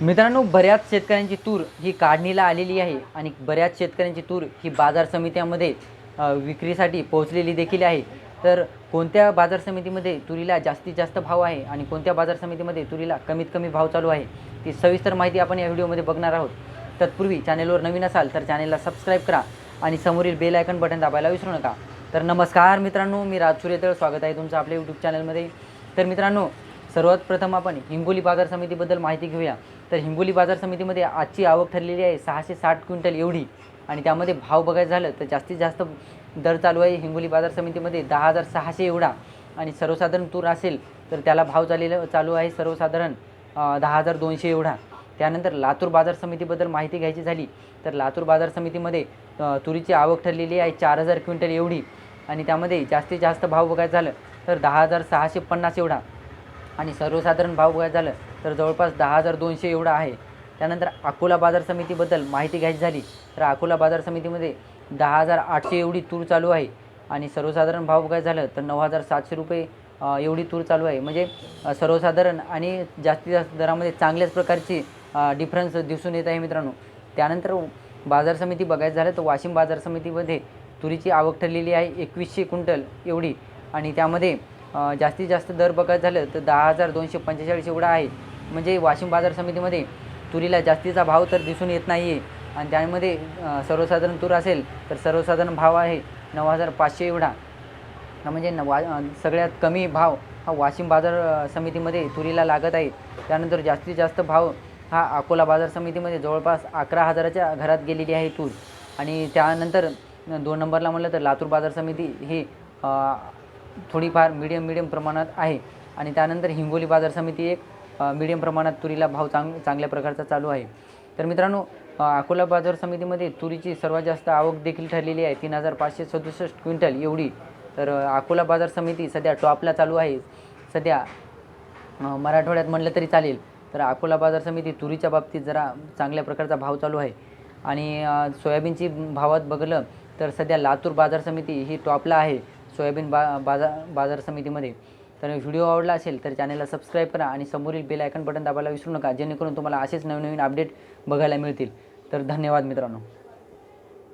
मित्रांनो बऱ्याच शेतकऱ्यांची तूर ही काढणीला आलेली आहे आणि बऱ्याच शेतकऱ्यांची तूर ही बाजार समित्यामध्ये विक्रीसाठी पोहोचलेली देखील आहे. तर कोणत्या बाजार समितीमध्ये तुरीला जास्तीत जास्त भाव आहे आणि कोणत्या बाजार समितीमध्ये तुरीला कमीत कमी भाव चालू आहे ती सविस्तर माहिती आपण या व्हिडिओमध्ये बघणार आहोत. तत्पूर्वी चॅनेलवर नवीन असाल तर चॅनेलला सबस्क्राईब करा आणि समोरील बेल आयकन बटन दाबायला विसरू नका. तर नमस्कार मित्रांनो मी राज सुरेतळ स्वागत आहे तुमचं आपल्या यूट्यूब चॅनलमध्ये. तर मित्रांनो सर्वात प्रथम आपण हिंगोली बाजार समितीबद्दल माहिती घेऊया. तर हिंगोली बाजार समितीमध्ये आजची आवक ठरलेली आहे सहाशे साठ क्विंटल एवढी. आणि त्यामध्ये भाव बघायचं झालं तर जास्तीत जास्त दर चालू आहे हिंगोली बाजार समितीमध्ये दहा हजार सहाशे एवढा. आणि सर्वसाधारण तूर असेल तर त्याला भाव चालेला चालू आहे सर्वसाधारण दहा हजार दोनशे एवढा. त्यानंतर लातूर बाजार समितीबद्दल माहिती घ्यायची झाली तर लातूर बाजार समितीमध्ये तुरीची आवक ठरलेली आहे चार हजार क्विंटल एवढी. आणि त्यामध्ये जास्तीत जास्त भाव बघायचं झालं तर दहा हजार सहाशे पन्नास एवढा. आणि सर्वसाधारण भाव बघायचं झालं तर जवळपास दहा हजार दोनशे एवढा आहे. त्यानंतर अकोला बाजार समितीबद्दल माहिती घ्यायची झाली तर अकोला बाजार समितीमध्ये दहा हजार आठशे एवढी तूर चालू आहे. आणि सर्वसाधारण भाव बघायचं झालं तर नऊ हजार सातशे रुपये एवढी तूर चालू आहे. म्हणजे सर्वसाधारण आणि जास्तीत जास्त दरामध्ये चांगल्याच प्रकारची डिफरन्स दिसून येत आहे मित्रांनो. त्यानंतर बाजार समिती बघायचं झालं तर वाशिम बाजार समितीमध्ये तुरीची आवक ठरलेली आहे एकवीसशे क्विंटल एवढी. आणि त्यामध्ये जास्तीत जास्त दर बघायचं झालं तर दहा हजार दोनशे पंचेचाळीस एवढा आहे. म्हणजे वाशिम बाजार समितीमध्ये तुरीला जास्तीचा भाव तर दिसून येत नाही आहे आणि त्यामध्ये सर्वसाधारण तूर असेल तर सर्वसाधारण भाव आहे नऊ हजार पाचशे एवढा. म्हणजे न वा सगळ्यात कमी भाव हा वाशिम बाजार समितीमध्ये तुरीला लागत आहे. त्यानंतर जास्तीत जास्त भाव हा अकोला बाजार समितीमध्ये जवळपास अकरा हजाराच्या घरात गेलेली आहे तूर. आणि त्यानंतर दोन नंबरला म्हटलं तर लातूर बाजार समिती ही थोडीफार मिडियम मिडियम प्रमाणात आहे. आणि त्यानंतर हिंगोली बाजार समिती एक मिडियम प्रमाणात तुरीला भाव चांग चांगल्या प्रकारचा चालू आहे. तर मित्रांनो अकोला बाजार समितीमध्ये तुरीची सर्वात जास्त आवक देखील ठरलेली आहे. तीन हजार पाचशे सदुसष्ट क्विंटल एवढी. तर अकोला बाजार समिती सध्या टॉपला चालू आहे. सध्या मराठवाड्यात म्हणलं तरी चालेल. तर अकोला बाजार समिती तुरीच्या बाबतीत जरा चांगल्या प्रकारचा भाव चालू आहे. आणि सोयाबीनची भावात बघलं तर सध्या लातूर बाजार समिती ही टॉपला आहे. सोयाबीन बा बाजार बाजार समितीमध्ये. तर व्हिडिओ आवडला असेल तर चॅनलला सबस्क्राईब करा आणि समोरील बेल आयकन बटन दाबायला विसरू नका जेणेकरून तुम्हाला असेच नवीन नवीन अपडेट बघायला मिळतील. तर धन्यवाद मित्रांनो.